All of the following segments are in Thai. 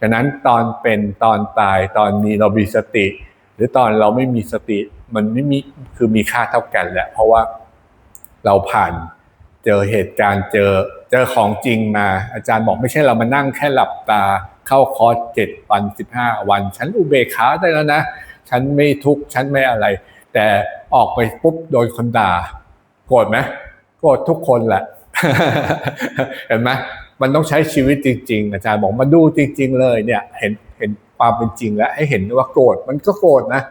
ฉะนั้นตอนเป็นตอนตายตอนนี้เรามีสติ หรือตอนเราไม่มีสติมันไม่มีคือมีค่าเท่ากันแหละ เพราะว่าเราผ่านเจอเหตุการณ์เจอเจอของจริงมา อาจารย์บอกไม่ใช่เรามานั่งแค่หลับตาเข้าคอร์สเจ็ดวันสิบห้าวัน ฉันอุเบกขาได้แล้วนะ ฉันไม่ทุกข์ฉันไม่อะไร แต่ออกไปปุ๊บโดนคนด่าโกรธไหมโกรธทุกคนแหละ เห็นไหม มันต้องใช้ชีวิตจริง ๆ อาจารย์บอกมาดูจริง ๆ เลยเนี่ยเห็นเห็นความเป็นจริงแล้ว ให้เห็นว่าโกรธมันก็โกรธนะ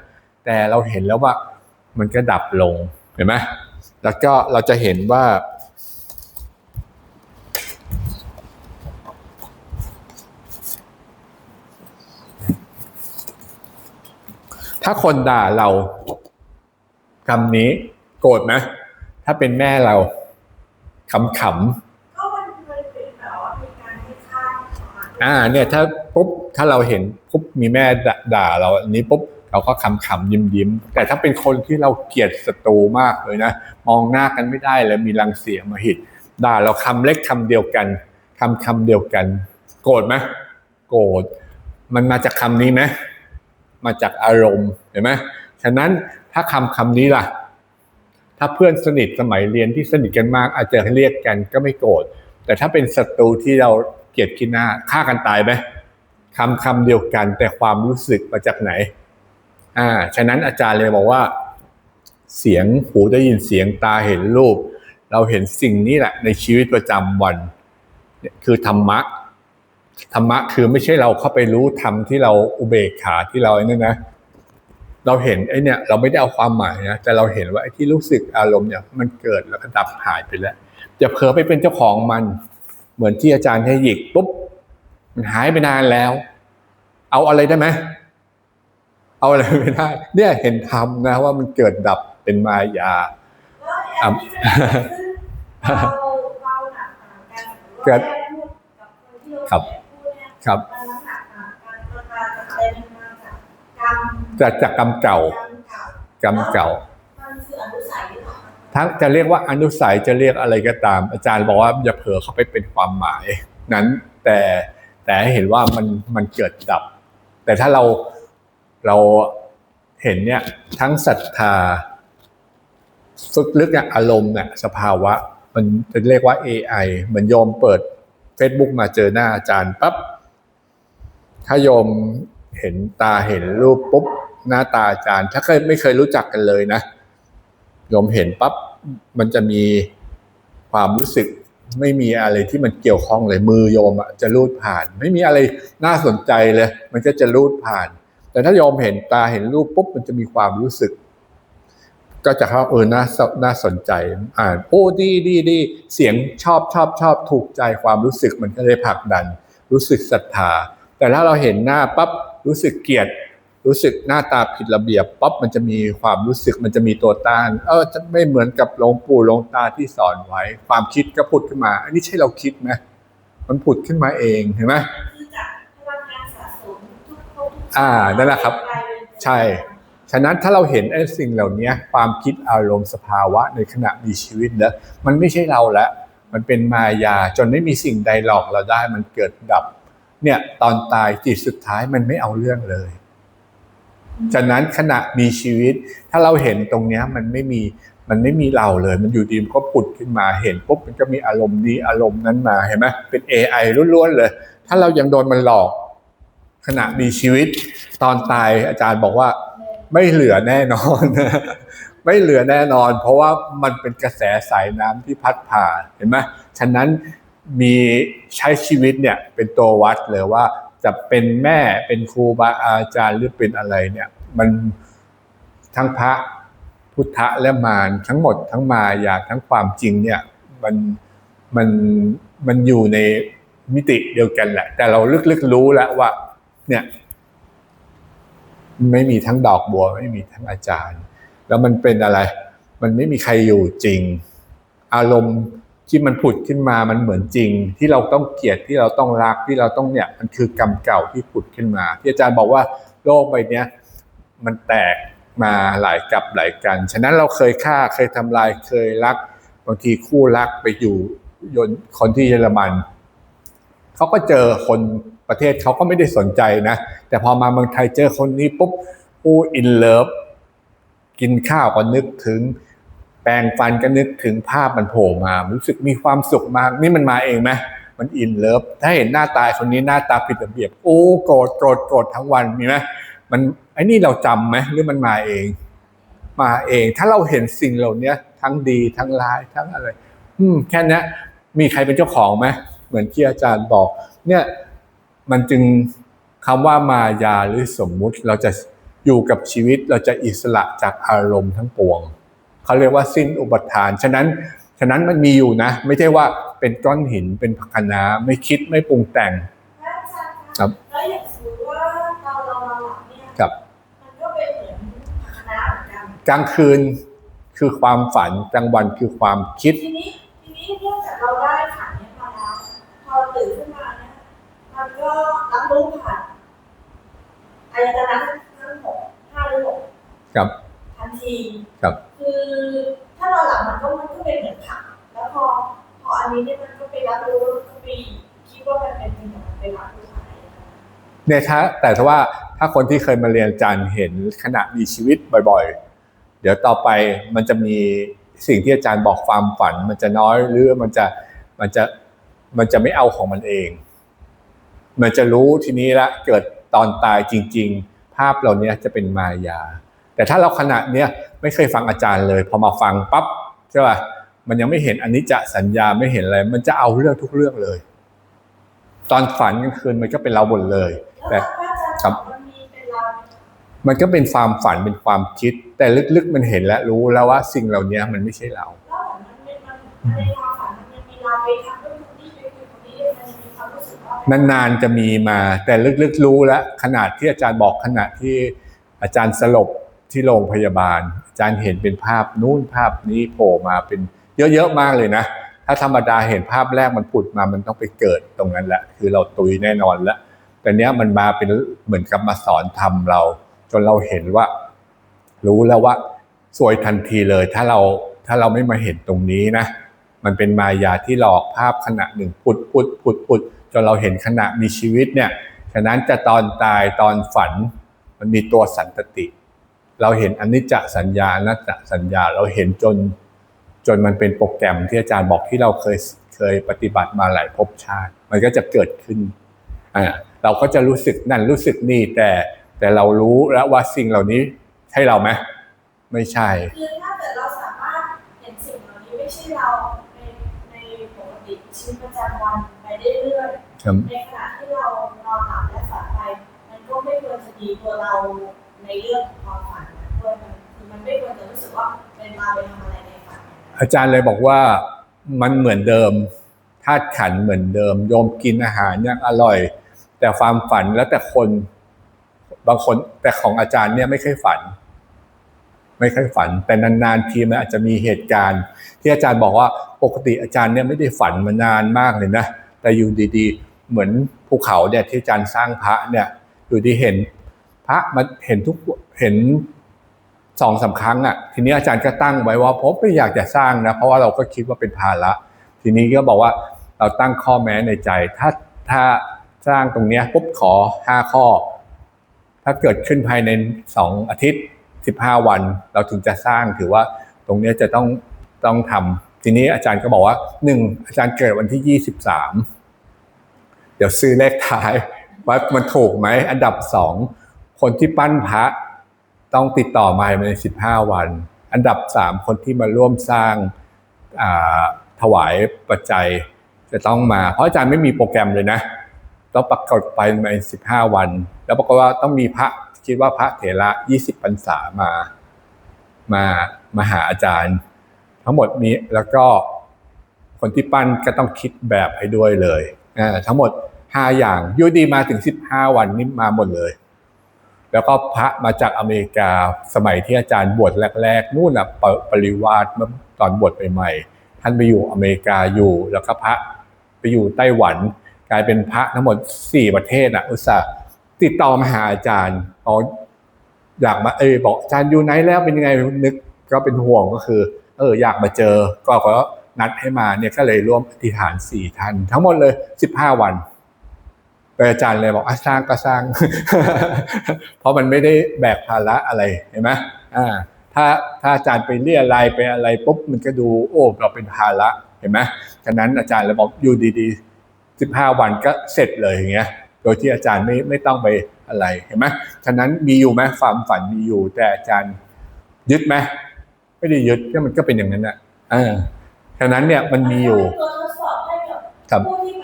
แต่เราเห็นแล้วว่ามันก็ดับลงเห็นไหมแล้วก็เราจะเห็นว่า ถ้าคนด่าเราคำนี้โกรธไหมถ้าเป็นแม่เราขำๆ อ่าเนี่ยถ้าปุ๊บถ้าเราเห็นปุ๊บมีแม่ด่าดาเราอันนี้ปุ๊บเราก็ขำขำยิ้มยิ้มแต่ถ้าเป็นคนที่เราเกลียดศัตรูมากเลยนะมองหน้ากันไม่ได้เลยมีรังเสียมาหิดด่าเราคำเล็กคำเดียวกันคำคำเดียวกัน โกรธไหมโกรธมันมาจากคำนี้ไหมมาจากอารมณ์เห็นไหมฉะนั้นถ้าคำคำนี้ล่ะ ถ้าเพื่อนสนิทสมัยเรียนที่สนิทกันมากอาจจะเรียกกันก็ไม่โกรธแต่ถ้าเป็นศัตรูที่เรา เกลียดขี้หน้าฆ่ากันตายไหมคำคำเดียวกันแต่ความรู้สึกมาจากไหน อ่า ฉะนั้นอาจารย์เลยบอกว่า เสียงหูได้ยินเสียงตาเห็นรูป เราเห็นสิ่งนี้แหละ ในชีวิตประจำวันเนี่ยคือธรรมะธรรมะคือไม่ใช่เราเข้าไปรู้ธรรมที่เราอุเบกขาที่เราไอ้นั่นนะ เราเห็นไอ้เนี่ยเราไม่ได้เอาความหมายนะแต่เราเห็นว่าไอ้ที่รู้สึกอารมณ์เนี่ย มันเกิดแล้วก็ดับหายไปแล้วอย่าเผลอไปเป็นเจ้าของมัน เหมือนที่อาจารย์ให้หยิกปุ๊บมันหายไปนานแล้ว เอาอะไรได้ไหมเอาอะไรไม่ได้ เนี่ยเห็นธรรมนะว่ามันเกิดดับเป็นมายาแล้วไอ้อันที่มันเกิดขึ้นเราเราหนักต่างกันหรือว่าเกิดแม่พูดกับคนที่เราครับเสียพูดเนี่ยครับมันน้ำหนักต่างกันมันมาจากอะไรมันมาจากกรรมจากจากกรรมเก่ากรรมเก่ากรรมเก่ามันคืออนุสัยหรือเปล่า ทั้งจะเรียกว่าอนุสัยจะเรียกอะไรก็ตาม อาจารย์บอกว่าอย่าเผลอเข้าไปเป็นความหมาย นั้นแต่แต่ให้เห็นว่ามันมันเกิดดับ แต่ถ้าเราเราเห็นเนี่ยทั้งศรัทธาฝึกลึกเนี่ยอารมณ์เนี่ยสภาวะ มันจะเรียกว่า AI เหมือนโยมเปิด Facebook มาเจอหน้าอาจารย์ปั๊บถ้าโยมเห็นตาเห็นรูปปุ๊บหน้าตาอาจารย์ ถ้าเคยไม่เคยรู้จักกันเลยนะโยมเห็นปั๊บ มันจะมีความรู้สึกไม่มีอะไรที่มันเกี่ยวข้องเลยมือโยมอะจะลูดผ่าน ไม่มีอะไรน่าสนใจเลย มันก็จะลูดผ่าน แต่ถ้าโยมเห็นตาเห็นรูปปุ๊บมันจะมีความรู้สึก ก็จะเข้าเออน่าสน่าสนใจ อ่านโอ้ดีดีดีเสียงชอบชอบชอบถูกใจความรู้สึกมันก็เลยผลักดัน รู้สึกศรัทธาแต่ถ้าเราเห็นหน้าปั๊บรู้สึกเกลียด รู้สึกหน้าตาผิดระเบียบปั๊บมันจะมีความรู้สึกมันจะมีตัวต้าน เออจะไม่เหมือนกับหลวงปู่หลวงตาที่สอนไว้ ความคิดก็ผุดขึ้นมา อันนี้ใช่เราคิดไหมมันผุดขึ้นมาเองเห็นไหมคือจากพลังงานสะสมทุกภพทุกอ่านั่นแหละครับกลายเป็นใช่ ฉะนั้นถ้าเราเห็นไอ้สิ่งเหล่านี้ความคิดอารมณ์สภาวะในขณะมีชีวิตแล้วมันไม่ใช่เราแล้วมันเป็นมายาจนไม่มีสิ่งใดหลอกเราได้ มันเกิดดับ เนี่ยตอนตายจิตสุดท้ายมันไม่เอาเรื่องเลย ฉะนั้นขณะมีชีวิต ถ้าเราเห็นตรงนี้มันไม่มีมันไม่มีเราเลย มันอยู่ดีมันก็ผุดขึ้นมาเห็นปุ๊บมันก็มีอารมณ์นี้อารมณ์นั้นมาเห็นไหมเป็น AI ล้วนๆเลย ถ้าเรายังโดนมันหลอก ขณะมีชีวิต ตอนตายอาจารย์บอกว่าไม่เหลือแน่นอน ไม่เหลือแน่นอน เพราะว่ามันเป็นกระแสสายน้ำที่พัดผ่านเห็นไหมฉะนั้นมีใช้ชีวิตเนี่ยเป็นตัววัดเลยว่า จะเป็นแม่เป็นครูบาอาจารย์หรือเป็นอะไรเนี่ยมันทั้งพระพุทธะและมารทั้งหมดทั้งมายาทั้งความจริงเนี่ยมันมันมันอยู่ในมิติเดียวกันแหละ แต่เราลึกๆรู้แล้วว่า เนี่ย ไม่มีทั้งดอกบัว ไม่มีทั้งอาจารย์ แล้วมันเป็นอะไร มันไม่มีใครอยู่จริง อารมณ์ ที่มันผุดขึ้นมามันเหมือนจริง ที่เราต้องเกลียดที่เราต้องรักที่เราต้องเนี่ยมันคือกรรมเก่าที่ผุดขึ้นมา ที่อาจารย์บอกว่าโลกใบนี้มันแตกมาหลายกับหลายกัน ฉะนั้นเราเคยฆ่าเคยทำลายเคยรักบางทีคู่รักไปอยู่ยนคนที่เยอรมันเขาก็เจอคนประเทศเขาก็ไม่ได้สนใจนะ แต่พอมาเมืองไทยเจอคนนี้ปุ๊บอู้อินเลิฟกินข้าวก็นึกถึง ปรงฟันก็นึกถึงภาพมันโผล่มา รู้สึกมีความสุขมาก นี่มันมาเองไหมมันอินเลิฟ ถ้าเห็นหน้าตายคนนี้หน้าตาผิดระเบียบ โอ้โกรธโกรธโกรธทั้งวันมีไหมมันไอ้นี่เราจำไหมหรือมันมาเอง มาเอง ถ้าเราเห็นสิ่งเหล่านี้ทั้งดีทั้งร้ายทั้งอะไร อืม แค่นี้มีใครเป็นเจ้าของไหมเหมือนที่อาจารย์บอก เนี่ย มันจึงคำว่ามายาหรือสมมุติเราจะอยู่กับชีวิตเราจะอิสระจากอารมณ์ทั้งปวง เขาเรียกว่าสิ้นอุปทาน ฉะนั้นฉะนั้นมันมีอยู่นะ ไม่ใช่ว่าเป็นก้อนหินเป็นภคะนาไม่คิดไม่ปรุงแต่งพระอาจารย์ะครับแล้วอย่างสมมติว่าเราเรานอนหลับเนี่ยกับมันก็เป็นเหมือนคณะเหมือนกันกลางคืนคือความฝันกลางวันคือความคิดทีนี้ทีนี้เนื่องจากเราได้ขันนี้มาแล้วพอตื่นขึ้นมาเนี่ยมันก็รับรู้ผ่านอายตนะทั้งหกห้าหรือหกกับ ทันทีกับคือถ้าเราหลับมันก็มันก็เป็นเหมือนผักแล้วพอพออันนี้เนี่ยมันก็ไปรับรู้ก็ไปคิดว่ามันเป็นเหมือนมันไปรับรู้อะไรเนี่ยถ้าแต่ถ้าว่าถ้าคนที่เคยมาเรียนอาจารย์เห็นขณะมีชีวิตบ่อยๆ เดี๋ยวต่อไปมันจะมีสิ่งที่อาจารย์บอกความฝัน มันจะน้อยหรือมันจะมันจะมันจะไม่เอาของมันเอง มันจะรู้ทีนี้ละเกิดตอนตายจริง ๆ ภาพเหล่านี้จะเป็นมายา แต่ถ้าเราขณะเนี้ยไม่เคยฟังอาจารย์เลย พอมาฟังปั๊บใช่ป่ะมันยังไม่เห็นอันนี้จะสัญญาไม่เห็นอะไรมันจะเอาเรื่องทุกเรื่องเลย ตอนฝันกลางคืนมันก็เป็นเราหมดเลย แต่แล้วพระอาจารย์ครับบอกมันมีเป็นเรามันก็เป็นความฝันเป็นความคิด แต่ลึกๆมันเห็นและรู้แล้วว่าสิ่งเหล่านี้มันไม่ใช่เราแล้วเหมือนมันเป็นมันในความฝันมันยังมีเราไปทำเรื่องนี้ไปคุยคนนี้มันยังมีความรู้สึกว่านานๆจะมีมา แต่ลึกๆรู้แล้วขนาดที่อาจารย์บอกขณะที่อาจารย์สลบ ที่โรงพยาบาล อาจารย์เห็นเป็นภาพนู้นภาพนี้โผล่มาเป็นเยอะๆมากเลยนะ ถ้าธรรมดาเห็นภาพแรกมันผุดมามันต้องไปเกิดตรงนั้นแหละคือเราตุยแน่นอนแล้วแต่เนี้ยมันมาเป็นเหมือนกับมาสอนทำเรา จนเราเห็นว่า รู้แล้วว่าสวยทันทีเลย ถ้าเราถ้าเราไม่มาเห็นตรงนี้นะมันเป็นมายาที่หลอกภาพขณะหนึ่งพุดพุดพุดพุดจนเราเห็นขณะมีชีวิตเนี่ยฉะนั้นจะตอนตายตอนฝัน มันมีตัวสันตติ เราเห็นอนิจจสัญญาอนัตตสัญญาเราเห็นจนจนมันเป็นโปรแกรมที่อาจารย์บอกที่เราเคยเคยปฏิบัติมาหลายภพชาติ มันก็จะเกิดขึ้นอ่าเราก็จะรู้สึกนั่นรู้สึกนี่แต่แต่เรารู้แล้วว่าสิ่งเหล่านี้ใช่เราไหมไม่ใช่คือถ้าเกิดเราสามารถเห็นสิ่งเหล่านี้ไม่ใช่เราในในปกติชีวิตประจำวันไปเรื่อยๆครับในขณะที่เรานอนหลับและฝันไปมันก็ไม่ควรจะดีตัวเราในเรื่องของความฝัน ด้วยมันคือมันไม่ควรจะรู้สึกว่าเป็นเราไปทำอะไรในฝันอาจารย์เลยบอกว่ามันเหมือนเดิมธาตุขันเหมือนเดิม โยมกินอาหารยังอร่อย แต่ความฝันแล้วแต่คนบางคนแต่ของอาจารย์เนี่ยไม่เคยฝัน ไม่เคยฝัน แต่นานๆทีมันอาจจะมีเหตุการณ์ ที่อาจารย์บอกว่าปกติอาจารย์เนี่ยไม่ได้ฝันมานานมากเลยนะแต่อยู่ดีๆ เหมือนภูเขาเนี่ยที่อาจารย์สร้างพระเนี่ยอยู่ดีเห็น พระมันเห็นทุกเห็น สองสามครั้งอะทีนี้อาจารย์ก็ตั้งไว้ว่าผมไม่อยากจะสร้างนะเพราะว่าเราก็คิดว่าเป็นภาระทีนี้ก็บอกว่าเราตั้งข้อแม้ในใจ ถ้าถ้าสร้างตรงเนี้ยปุ๊บขอห้าข้อ ถ้าเกิดขึ้นภายในสองอาทิตย์สิบห้าวัน เราถึงจะสร้างถือว่าตรงเนี้ยจะต้องต้องทำทีนี้อาจารย์ก็บอกว่าหนึ่งอาจารย์เกิดวันที่ยี่สิบสามเดี๋ยวซื้อเลขท้ายว่ามันถูกไหมอันดับสองคนที่ปั้นพระ ต้องติดต่อมาภายในสิบห้าวัน อันดับสามคนที่มาร่วมสร้างถวายปัจจัยจะต้องมา เพราะอาจารย์ไม่มีโปรแกรมเลยนะ ต้องปรากฏไปในสิบห้าวัน แล้วปรากฏว่าต้องมีพระคิดว่าพระเถระยี่สิบพรรษามามามาหาอาจารย์ ทั้งหมดนี้แล้วก็คนที่ปั้นก็ต้องคิดแบบให้ด้วยเลยทั้งหมดห้าอย่างยูดีมาถึงสิบห้าวันนี่มาหมดเลย แล้วก็พระมาจากอเมริกาสมัยที่อาจารย์บวชแรก ๆ นู่นนะปปริวาสเมื่อตอนบวชใหม่ๆท่านไปอยู่อเมริกาอยู่ แล้วก็พระไปอยู่ไต้หวัน กลายเป็นพระทั้งหมดสี่ประเทศอะอุตส่าห์ติดต่อมาหาอาจารย์เอาอยากมาเออบอกอาจารย์อยู่ไหนแล้วเป็นยังไงนึกก็เป็นห่วงก็คือ เอออยากมาเจอ ก็ขอนัดให้มาเนี่ยก็เลยร่วมอธิษฐานสี่ท่านทั้งหมดเลยสิบห้าวัน อาจารย์เลยบอกอะสร้างก็สร้าง เพราะมันไม่ได้แบกภาระอะไรเห็นไหมอ่าถ้าถ้าอาจารย์ไปเรียอะไรไปอะไรปุ๊บมันก็ดูโอ้เราเป็นภาระเห็นไหมฉะนั้นอาจารย์เลยบอกอยู่ดีๆสิบห้าวันก็เสร็จเลยอย่างเงี้ยโดยที่อาจารย์ไม่ไม่ต้องไปอะไรเห็นไหมฉะนั้นมีอยู่ไหมความฝันมีอยู่ แต่อาจารย์ยึดไหมไม่ได้ยึดก็มันก็เป็นอย่างนั้นอะอ่าฉะนั้นเนี่ยมันมีอยู่เป็นตัวทดสอบให้กับครับผู้ที่ป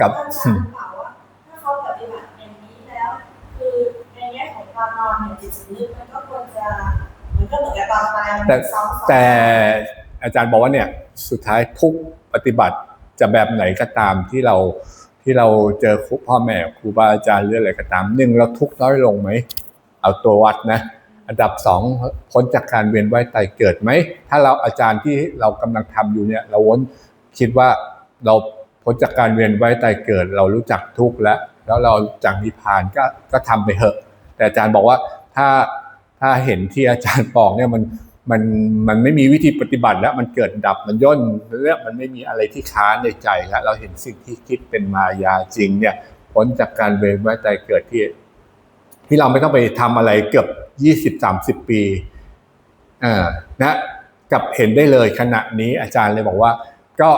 ครับอาจารย์กล่าวว่าถ้าเขาปฏิบัติอย่างนี้แล้ว คือในแง่ของการนอนเนี่ยจิตสำนึกมันก็ควรจะมันก็เหมือนกับตอนตายมันแต่ซ้อมๆแต่อาจารย์บอกว่าเนี่ยสุดท้ายทุกปฏิบัติจะแบบไหนก็ตามที่เราที่เราเจอครูพ่อแม่ครูบาอาจารย์หรืออะไรก็ตามหนึ่งเราทุกข์น้อยลงไหมเอาตัววัดนะอันดับสองพ้นจากการเวียนว่ายตายเกิดไหม ถ้าเราอาจารย์ที่เรากำลังทำอยู่เนี่ย เราวนคิดว่าเรา พ้นจากการเวียนว่ายตายเกิด เรารู้จักทุกข์แล้ว แล้วเราจากนิพพานก็ก็ทำไปเถอะ แต่อาจารย์บอกว่าถ้าถ้าเห็นที่อาจารย์บอกเนี่ยมันมันมันไม่มีวิธีปฏิบัติแล้ว มันเกิดดับมันย่นเรื่องมันไม่มีอะไรที่ค้านในใจแล้วเราเห็นสิ่งที่คิดเป็นมายาจริง เนี่ยพ้นจากการเวียนว่ายตายเกิดที่ ที่เราไม่ต้องไปทำอะไรเกือบยี่สิบสามสิบปีอ่านะกับเห็นได้เลยขณะนี้อาจารย์เลยบอกว่า ก็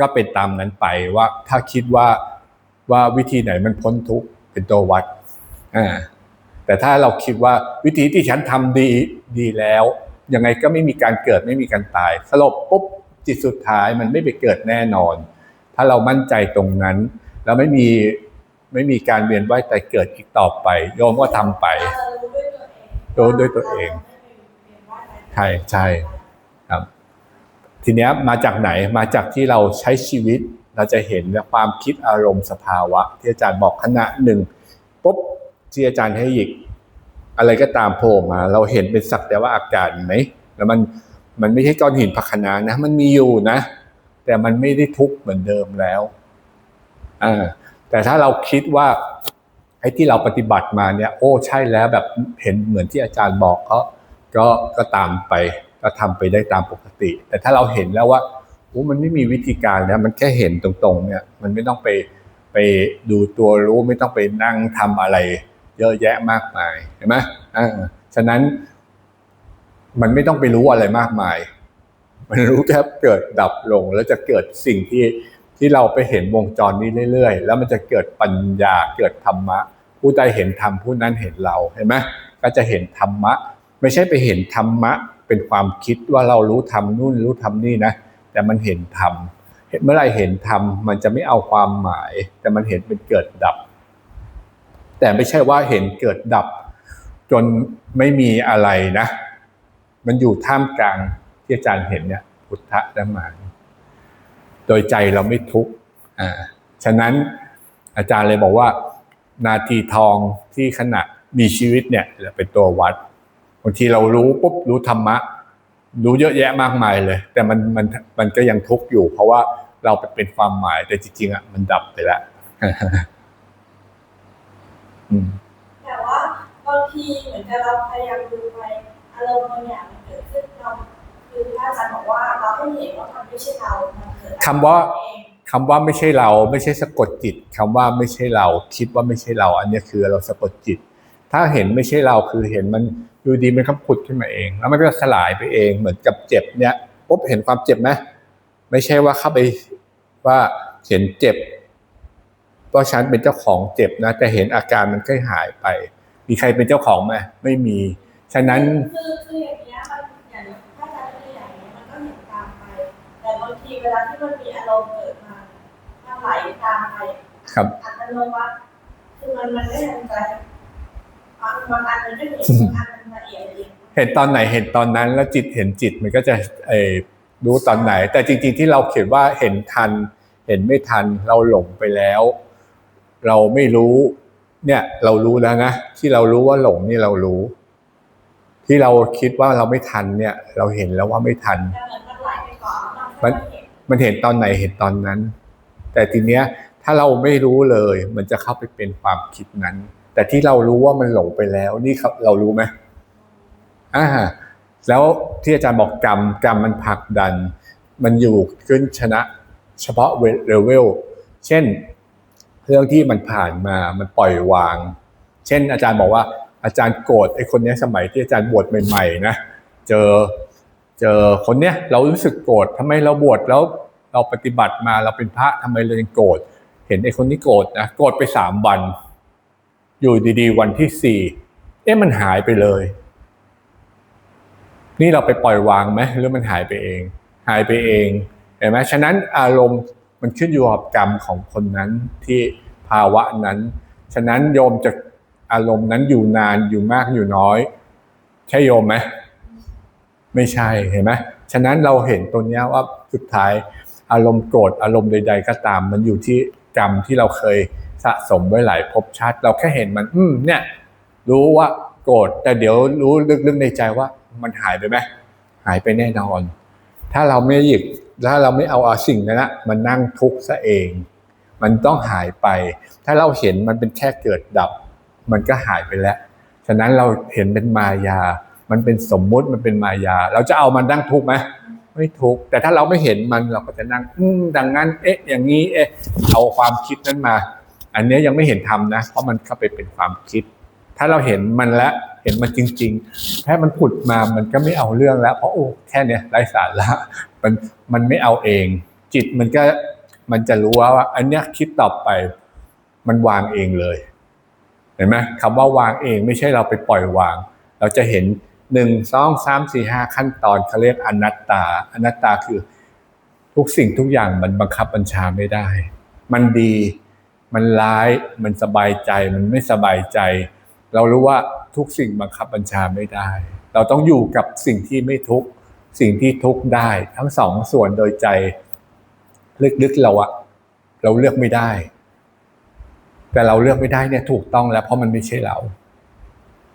ก็เป็นตามนั้นไปว่าถ้าคิดว่าว่าวิธีไหนมันพ้นทุกข์เป็นตัววัดอ่าแต่ถ้าเราคิดว่าวิธีที่ฉันทำดีดีแล้วยังไงก็ไม่มีการเกิดไม่มีการตายสลบปุ๊บจิตสุดท้ายมันไม่ไปเกิดแน่นอน ถ้าเรามั่นใจตรงนั้น แล้วไม่มีไม่มีการเวียนว่ายตายเกิดอีกต่อไป โยมก็ทำไปเราจะรู้ด้วยตัวเองรู้ด้วยตัวเอง ใช่ใช่ครับ ทีเนี้ยมาจากไหนมาจากที่เราใช้ชีวิตเราจะเห็นความคิดอารมณ์สภาวะ ที่อาจารย์บอกขณะหนึ่งปุ๊บที่อาจารย์ให้หยิก อะไรก็ตามโผล่มา เราเห็นเป็นสักแต่ว่าอากาศไหมแล้วมันมันไม่ใช่ก้อนหินพักนานะมันมีอยู่นะ แต่มันไม่ได้ทุกข์เหมือนเดิมแล้วอ่าแต่ถ้าเราคิดว่าไอ้ที่เราปฏิบัติมาเนี่ย โอ้ใช่แล้วแบบเห็นเหมือนที่อาจารย์บอกก็ก็ก็ตามไป ก็ทำไปได้ตามปกติ แต่ถ้าเราเห็นแล้วว่าโอ้มันไม่มีวิธีการนะมันแค่เห็นตรงๆเนี่ยมันไม่ต้องไปไปดูตัวรู้ไม่ต้องไปนั่งทำอะไร เยอะแยะมากมายเห็นไหมอ่าฉะนั้นมันไม่ต้องไปรู้อะไรมากมาย มันรู้แค่เกิดดับลง แล้วจะเกิดสิ่งที่ที่เราไปเห็นวงจรนี้เรื่อยๆ แล้วมันจะเกิดปัญญาเกิดธรรมะ ผู้ใดเห็นธรรมผู้นั้นเห็นเราเห็นไหมก็จะเห็นธรรมะ ไม่ใช่ไปเห็นธรรมะ เป็นความคิดว่าเรารู้ธรรมนู่นรู้ธรรมนี่นะ แต่มันเห็นธรรมเห็นเมื่อไรเห็นธรรมมันจะไม่เอาความหมาย แต่มันเห็นเป็นเกิดดับ แต่ไม่ใช่ว่าเห็นเกิดดับ จนไม่มีอะไรนะ มันอยู่ท่ามกลางที่อาจารย์เห็นเนี่ยพุทธะและมารโดยใจเราไม่ทุกข์อ่าฉะนั้นอาจารย์เลยบอกว่า นาทีทองที่ขณะมีชีวิตเนี่ยแหละเป็นตัววัด บางทีเรารู้ปุ๊บรู้ธรรมะ รู้เยอะแยะมากมายเลย แต่มันมันมันก็ยังทุกข์อยู่ เพราะว่าเราไปเป็นความหมายแต่จริงๆอะมันดับไปแล้วอืมแต่ว่าบางทีเหมือนกับเราพยายามดูไปอารมณ์บางอย่างมันเกิดขึ้นเราคือพระอาจารย์บอกว่าเราให้เห็นว่ามันไม่ใช่เรามันเกิดคำว่าเองคำว่าไม่ใช่เรา ไม่ใช่สะกดจิตคำว่าไม่ใช่เรา คิดว่าไม่ใช่เรา อันเนี้ยคือเราสะกดจิต ถ้าเห็นไม่ใช่เราคือเห็นมัน ดูดีมันก็ผุดขึ้นมาเอง แล้วมันก็สลายไปเองเหมือนกับเจ็บเนี่ยปุ๊บเห็นความเจ็บไหมไม่ใช่ว่าเข้าไปว่าเห็นเจ็บเพราะฉันเป็นเจ้าของเจ็บนะแต่เห็นอาการมันก็หายไป มีใครเป็นเจ้าของไหมไม่มี ฉะนั้นคือคืออย่างเงี้ยมันอย่างถ้าอาจารย์เป็นอย่างเงี้ยมันก็เห็นตามไป แต่บางทีเวลาที่มันมีอารมณ์เกิดมามันไหลตามไปครับอัตโนมัติคือมันมันไม่ทันใจ เห็นตอนไหนเห็นตอนนั้น แล้วจิตเห็นจิตมันก็จะเอรู้ตอนไหน แต่จริง ๆ ที่เราเขียนว่าเห็นทัน เห็นไม่ทันเราหลงไปแล้ว เราไม่รู้เนี่ยเรารู้แล้วนะที่เรารู้ว่าหลงนี่เรารู้ ที่เราคิดว่าเราไม่ทันเนี่ย เราเห็นแล้วว่าไม่ทัน มันมันเห็นตอนไหนเห็นตอนนั้น แต่ทีเนี้ยถ้าเราไม่รู้เลย มันจะเข้าไปเป็นความคิดนั้น แต่ที่เรารู้ว่ามันหลงไปแล้ว นี่ครับเรารู้ไหมอ่าแล้วที่อาจารย์บอกกรรมกรรมมันผลักดัน มันอยู่ขึ้นชนะ เฉพาะเลเวลเช่น เรื่องที่มันผ่านมามันปล่อยวาง เช่น อาจารย์บอกว่าอาจารย์โกรธไอ้คนนี้สมัยที่อาจารย์บวชใหม่ๆนะเจอเจอคนเนี้ยเรารู้สึกโกรธทำไมเราบวชแล้วเราปฏิบัติมาเราเป็นพระทำไมเรายังโกรธเห็นไอ้คนนี้โกรธนะโกรธไปสามวัน อยู่ดีๆ วันที่สี่เอ๊ะมันหายไปเลย นี่เราไปปล่อยวางไหมหรือมันหายไปเอง หายไปเองเห็นไหมฉะนั้นอารมณ์มันขึ้นอยู่กับกรรมของคนนั้นที่ภาวะนั้น ฉะนั้นโยมจะอารมณ์นั้นอยู่นานอยู่มากอยู่น้อย ใช่โยมไหมไม่ใช่เห็นไหมฉะนั้นเราเห็นตัวนี้ว่าสุดท้ายอารมณ์โกรธอารมณ์ใด ๆ ก็ตาม มันอยู่ที่กรรมที่เราเคย สะสมไว้หลายภพชาติเราแค่เห็นมัน อืมเนี่ย รู้ว่าโกรธแต่เดี๋ยวรู้ลึกๆในใจว่ามันหายไปไหมหายไปแน่นอน ถ้าเราไม่หยิบถ้าเราไม่เอาเอาสิ่งนั้นนะมันนั่งทุกข์ซะเอง มันต้องหายไป ถ้าเราเห็นมันเป็นแค่เกิดดับ มันก็หายไปแล้ว ฉะนั้นเราเห็นเป็นมายา มันเป็นสมมุติมันเป็นมายา เราจะเอามันนั่งทุกข์ไหมไม่ทุกข์แต่ถ้าเราไม่เห็นมันเราก็จะนั่งอืมดังนั้น เอ๊ะ อย่างนี้เอ๊ะเอาความคิดนั้นมา อันนี้ยังไม่เห็นทำนะ เพราะมันเข้าไปเป็นความคิด ถ้าเราเห็นมันแล้วเห็นมันจริงๆแค่มันผุดมามันก็ไม่เอาเรื่องแล้ว เพราะโอ้แค่เนี้ยไร้สาระมันมันไม่เอาเอง จิตมันก็มันจะรู้ว่า อันเนี้ยคิดต่อไป มันวางเองเลย เห็นไหมคำว่าวางเองไม่ใช่เราไปปล่อยวาง เราจะเห็นหนึ่งสองสามสี่ห้าขั้นตอนเขาเรียกอนัตตา อนัตตาคือ ทุกสิ่งทุกอย่างมันบังคับบัญชาไม่ได้ มันดี มันร้ายมันสบายใจมันไม่สบายใจ เรารู้ว่าทุกสิ่งบังคับบัญชาไม่ได้ เราต้องอยู่กับสิ่งที่ไม่ทุกสิ่งที่ทุกได้ ทั้งสองส่วนโดยใจ ลึกๆเราอะเราเลือกไม่ได้ แต่เราเลือกไม่ได้เนี่ยถูกต้องแล้วเพราะมันไม่ใช่เรา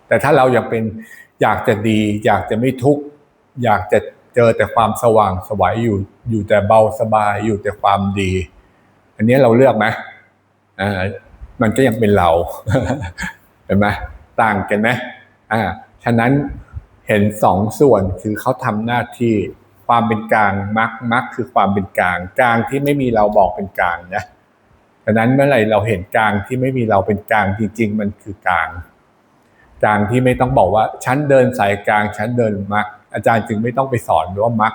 แต่ถ้าเราอยากเป็นอยากจะดี อยากจะไม่ทุกข์อยากจะเจอแต่ความสว่างสวัยอยู่อยู่แต่เบาสบายอยู่แต่ความดี อันนี้เราเลือกไหม มันก็ยังเป็นเราเห็นไหมต่างกันไหมอ่าฉะนั้นเห็นสองส่วนคือเขาทำหน้าที่ความเป็นกลางมักมักคือความเป็นกลางกลางที่ไม่มีเราบอกเป็นกลางนะฉะนั้นเมื่อไหร่เราเห็นกลางที่ไม่มีเราเป็นกลางจริง ๆ มันคือกลางกลางที่ไม่ต้องบอกว่าฉันเดินสายกลางฉันเดินมักอาจารย์จึงไม่ต้องไปสอนว่ามัก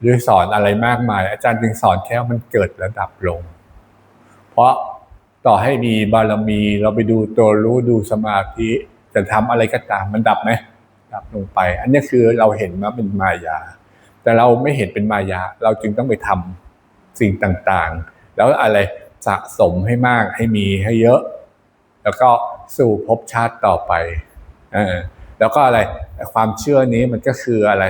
หรือสอนอะไรมากมาย อาจารย์จึงสอนแค่ว่ามันเกิดระดับลง เพราะ ต่อให้มีบารมี เราไปดูตัวรู้ดูสมาธิจะทำอะไรก็ตามมันดับไหมดับลงไป อันนี้คือเราเห็นว่าเป็นมายา แต่เราไม่เห็นเป็นมายา เราจึงต้องไปทำสิ่งต่างๆ แล้วอะไรสะสมให้มากให้มีให้เยอะ แล้วก็สู่ภพชาติต่อไปอแล้วก็อะไรความเชื่อนี้มันก็คืออะไร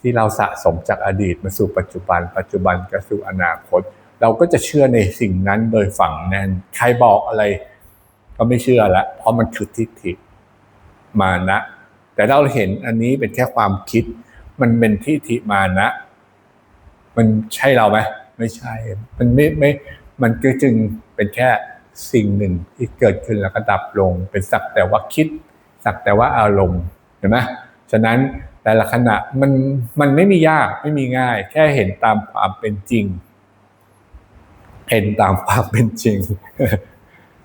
ที่เราสะสมจากอดีตมาสู่ปัจจุบัน ปัจจุบันก็สู่อนาคต เราก็จะเชื่อในสิ่งนั้นโดยฝังแน่นใครบอกอะไร ก็ไม่เชื่อละเพราะมันคือทิฏฐิมานะ แต่เราเห็นอันนี้เป็นแค่ความคิด มันเป็นทิฏฐิมานะ มันใช่เราไหมไม่ใช่ มันไม่ไม่มันก็จึงเป็นแค่สิ่งหนึ่งที่เกิดขึ้นแล้วก็ดับลง เป็นสักแต่ว่าคิด สักแต่ว่าอารมณ์เห็นไหมฉะนั้นแต่ละขณะมันมันไม่มียากไม่มีง่าย แค่เห็นตามความเป็นจริง เห็นตามความเป็นจริง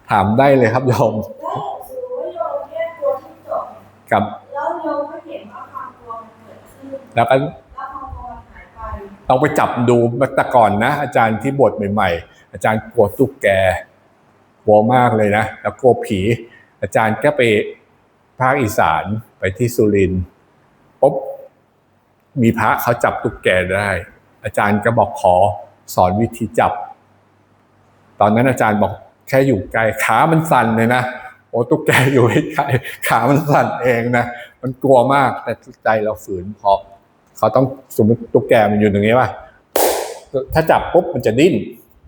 ถามได้เลยครับโยมแล้วสมกับแล้วโยมก็เห็นว่าความกลัวมันเกิดขึ้นแล้วก็แล้วความกลัวมันหายไปเราไปจับดูแต่ก่อนนะ อาจารย์ที่บวชใหม่ๆ อาจารย์กลัวตุ๊กแกกลัวมากเลยนะ แล้วกลัวผี อาจารย์ก็ไปภาคอีสานไปที่สุรินทร์ปุ๊บมีพระเขาจับตุ๊กแกได้ อาจารย์ก็บอกขอสอนวิธีจับ ตอนนั้นอาจารย์บอกแค่อยู่ไกลขามันสั่นเลยนะโอ้ตุ๊กแกอยู่ใกล้ๆขามันสั่นเองนะมันกลัวมากแต่ใจเราฝืนพอเขาต้องสมมติตุ๊กแกมันอยู่ตรงนี้ป่ะถ้าจับปุ๊บมันจะดิ้น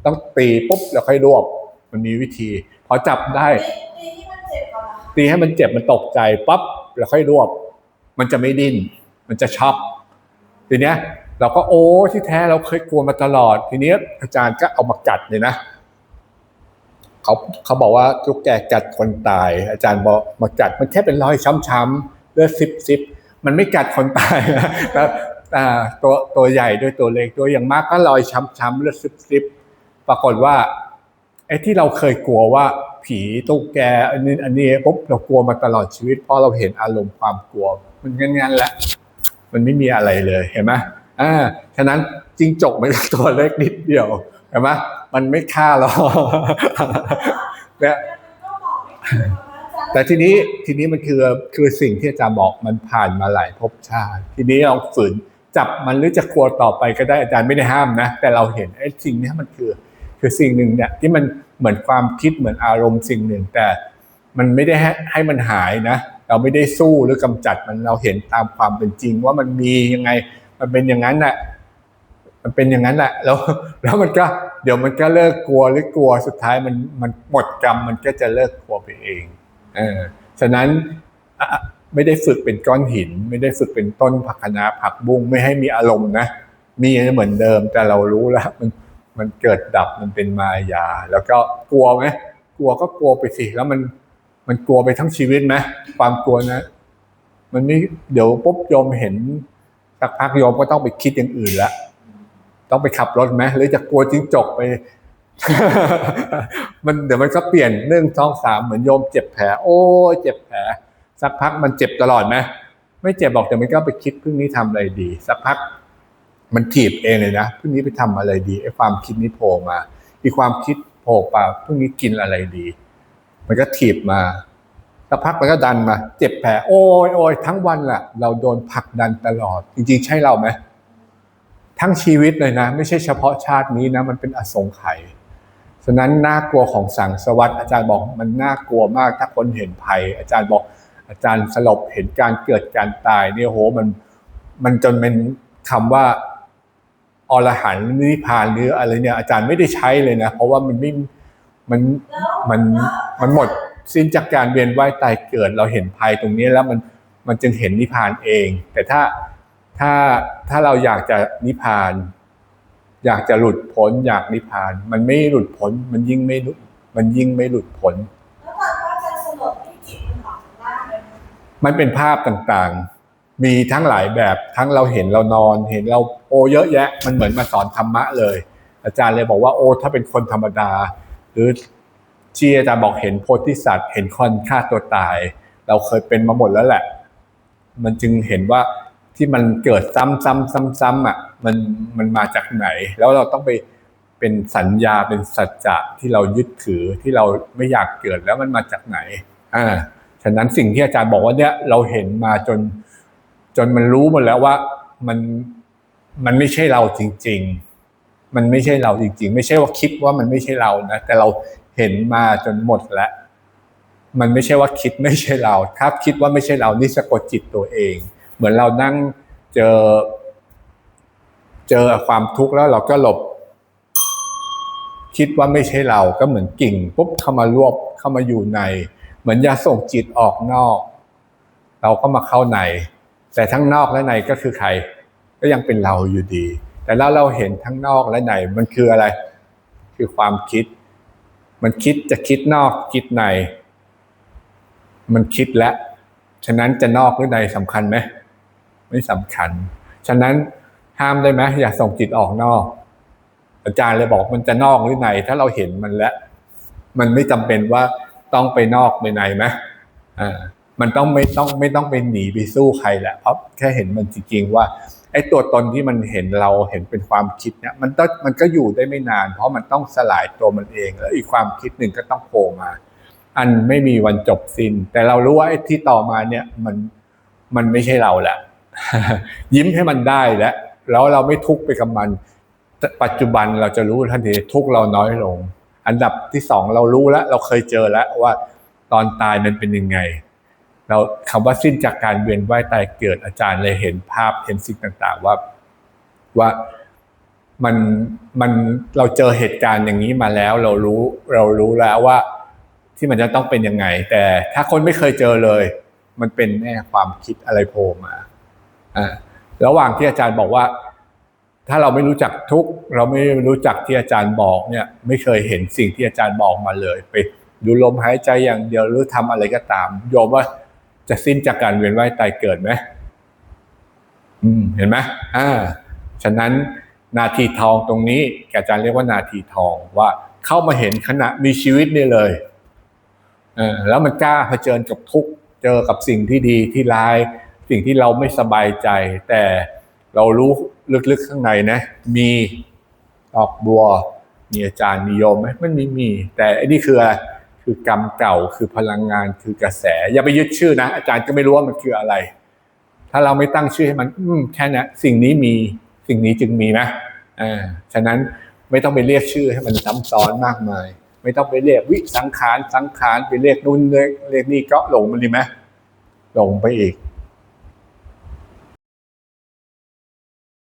ต้องตีปุ๊บแล้วค่อยรวบ มันมีวิธี พอจับได้ตีตีที่มันเจ็บก่อนนะคะตีให้มันเจ็บมันตกใจปั๊บแล้วค่อยรวบ มันจะไม่ดิ้นมันจะช็อกทีเนี้ย เราก็โอ้ที่แท้เราเคยกลัวมาตลอด ทีเนี้ยอาจารย์ก็เอามากัดเลยนะ เขาเขาบอกว่าตุ๊กแกกัดคนตาย อาจารย์บอกมากัดมันแค่เป็นรอยช้ำๆเลือดซิบซิบมันไม่กัดคนตายนะต,ตัวตัวใหญ่ด้วยตัวเล็กตัวอย่างมากก็รอยช้ำๆเลือดซิบซิบปรากฏว่าไอ้ที่เราเคยกลัวว่าผีตุ๊กแกอันนี้อันนี้ปุ๊บเรากลัวมาตลอดชีวิตเพราะเราเห็นอารมณ์ความกลัว มันงั้นๆแหละมันไม่มีอะไรเลยเห็นไหมอ่าฉะนั้นจิงจกมันตัวเล็กนิดเดียว เห็นไหมมันไม่ฆ่าเราเนี่ยมันก็บอกไม่ถูกค่ะอาจารย์แต่ทีนี้ทีนี้มันคือคือสิ่งที่อาจารย์บอกมันผ่านมาหลายภพชาติ ทีนี้ลองฝืนจับมันหรือจะกลัวต่อไปก็ได้อาจารย์ไม่ได้ห้ามนะ แต่เราเห็นไอ้สิ่งเนี้ยมันคือ คือสิ่งหนึ่งเนี่ยที่มันเหมือนความคิดเหมือนอารมณ์สิ่งหนึ่ง แต่มันไม่ได้ให้ให้มันหายนะ เราไม่ได้สู้หรือกำจัดมันเราเห็นตามความเป็นจริง ว่ามันมียังไงมันเป็นอย่างนั้นแหละ มันเป็นอย่างนั้นแหละแล้วแล้วมันก็เดี๋ยวมันก็เลิกกลัวหรือกลัวสุดท้ายมันมันหมดกรรมมันก็จะเลิกกลัวไปเองเออฉะนั้นไม่ได้ฝึกเป็นก้อนหิน ไม่ได้ฝึกเป็นต้นผักคะน้าผักบุ้งไม่ให้มีอารมณ์นะมีเหมือนเดิมแต่เรารู้แล้วมันมันเกิดดับมันเป็นมายา แล้วก็กลัวไหมกลัวก็กลัวไปสิแล้วมันมันกลัวไปทั้งชีวิตไหมความกลัวนะ มันไม่เดี๋ยวปุ๊บโยมเห็นสักพักโยมก็ต้องไปคิดอย่างอื่นละ ต้องไปขับรถไหมหรือจะกลัวจิ้งจกไป มันเดี๋ยวมันก็เปลี่ยนเรื่องสองสามเหมือนโยมเจ็บแผล โอ้เจ็บแผล สักพักมันเจ็บตลอดไหมไม่เจ็บบอกแต่มันก็ไปคิดพรุ่งนี้ทำอะไรดี สักพักมันถีบเองเลยนะพรุ่งนี้ไปทำอะไรดีไอ้ความคิดนี้โผล่มาอีความคิดโผล่มาพรุ่งนี้กินอะไรดี มันก็ถีบมาสักพักมันก็ดันมา เจ็บแผลโอ้ยโอ้ยทั้งวันแหละเราโดนผลักดันตลอด จริงๆ ใช่เราไหม ทั้งชีวิตเลยนะ ไม่ใช่เฉพาะชาตินี้นะมันเป็นอสงไขยฉะนั้นน่ากลัวของสังสวัสดิ์อาจารย์บอกมันน่ากลัวมากถ้าคนเห็นภัย อาจารย์บอกอาจารย์สลบเห็นการเกิดการตายเนี่ยโหมันมันจนเป็นคำว่าอรหันต์นิพพานหรืออะไรเนี่ยอาจารย์ไม่ได้ใช้เลยนะ เพราะว่ามันไม่มันมันมันหมดสิ้นจากการเวียนว่ายตายเกิดเราเห็นภัยตรงนี้แล้วมันมันจึงเห็นนิพพานเอง แต่ถ้า ถ้าถ้าเราอยากจะนิพพาน อยากจะหลุดพ้น อยากนิพพาน มันไม่หลุดพ้น มันยิ่งไม่หลุดมันยิ่งไม่หลุดพ้นแล้วตอนว่าอาจารย์สลบที่จิตมันออกจากร่างเลยมันเป็นภาพต่างๆ มีทั้งหลายแบบทั้งเราเห็นเรานอน เห็นเราโอเยอะแยะ มันเหมือนมาสอนธรรมะเลย อาจารย์เลยบอกว่าโอ้ถ้าเป็นคนธรรมดา หรือที่อาจารย์บอกเห็นโพธิสัตว์ เห็นคนฆ่าตัวตาย เราเคยเป็นมาหมดแล้วแหละ มันจึงเห็นว่า ที่มันเกิดซ้ำซ้ำซ้ำซ้ำอะมันมันมาจากไหน แล้วเราต้องไปเป็นสัญญาเป็นสัจจะที่เรายึดถือที่เราไม่อยากเกิดแล้วมันมาจากไหนอ่าฉะนั้นสิ่งที่อาจารย์บอกว่าเนี่ยเราเห็นมาจน จนมันรู้หมดแล้วว่ามันมันไม่ใช่เราจริง ๆ มันไม่ใช่เราจริง ๆ ไม่ใช่ว่าคิดว่ามันไม่ใช่เรานะแต่เราเห็นมาจนหมดแล้วมันไม่ใช่ว่าคิดไม่ใช่เรา ถ้าคิดว่าไม่ใช่เรานี่สะกดจิตตัวเอง เหมือนเรานั่งเจอ เจอความทุกข์แล้วเราก็หลบ คิดว่าไม่ใช่เราก็เหมือนกิ่งปุ๊บเข้ามารวบเข้ามาอยู่ใน เหมือนยาส่งจิตออกนอก เราก็มาเข้าใน แต่ทั้งนอกและในก็คือใคร ก็ยังเป็นเราอยู่ดี แต่แล้วเราเห็นทั้งนอกและในมันคืออะไร คือความคิด มันคิดจะคิดนอกคิดใน มันคิดแล้วฉะนั้นจะนอกหรือในสำคัญไหม ไม่สำคัญ ฉะนั้นห้ามได้ไหมอย่าส่งจิตออกนอก อาจารย์เลยบอกมันจะนอกหรือใน ถ้าเราเห็นมันแล้ว มันไม่จำเป็นว่าต้องไปนอกไปในไหมอ่ามันต้องไม่ต้องไม่ต้องไปหนีไปสู้ใครแหละเพราะแค่เห็นมันจริงๆว่าไอ้ตัวตนที่มันเห็นเราเห็นเป็นความคิดเนี่ยมันต้องมันก็อยู่ได้ไม่นาน เพราะมันต้องสลายตัวมันเอง แล้วอีกความคิดหนึ่งก็ต้องโผล่มา อันไม่มีวันจบสิ้น แต่เรารู้ว่าไอ้ที่ต่อมาเนี่ยมันมันไม่ใช่เราแหละ ยิ้มให้มันได้แล้วแล้วเราไม่ทุกข์ไปกับมัน ปัจจุบันเราจะรู้ทันทีทุกข์เราน้อยลง อันดับที่สองเรารู้แล้ว เราเคยเจอแล้วว่าตอนตายมันเป็นยังไง เราคำว่าสิ้นจากการเวียนว่ายตายเกิดอาจารย์เลยเห็นภาพเห็นสิ่งต่าง ๆ ว่าว่ามันมันเราเจอเหตุการณ์อย่างนี้มาแล้ว เรารู้เรารู้แล้วว่า ที่มันจะต้องเป็นยังไง แต่ถ้าคนไม่เคยเจอเลย มันเป็นแน่ความคิดอะไรโผล่มา ระหว่างที่อาจารย์บอกว่า ถ้าเราไม่รู้จักทุกเราไม่รู้จักที่อาจารย์บอกเนี่ย ไม่เคยเห็นสิ่งที่อาจารย์บอกมาเลย ไปดูลมหายใจอย่างเดียวหรือทำอะไรก็ตามโยมว่าจะสิ้นจากการเวียนว่ายตายเกิดไหมอืมเห็นไหมอ่า ฉะนั้นนาทีทองตรงนี้อาจารย์เรียกว่านาทีทองว่าเข้ามาเห็นขณะมีชีวิตนี่เลยเออแล้วมันกล้าเผชิญกับทุกเจอกับสิ่งที่ดีที่ร้าย สิ่งที่เราไม่สบายใจ แต่เรารู้ลึกๆข้างในนะ มีดอกบัว มีอาจารย์นิยมไหมมันไม่มี แต่อันนี้คืออะไรคือกรรมเก่าคือพลังงานคือกระแส อย่าไปยึดชื่อนะ อาจารย์ก็ไม่รู้ว่ามันคืออะไร ถ้าเราไม่ตั้งชื่อให้มัน อืมแค่นี้สิ่งนี้มีสิ่งนี้จึงมีนะอ่าฉะนั้นไม่ต้องไปเรียกชื่อให้มันซ้ำซ้อนมากมาย ไม่ต้องไปเรียกวิสังขารสังขารไปเรียกนู่นเรียกเรียกนี่ก็หลงมันดีไหมหลงไปอีก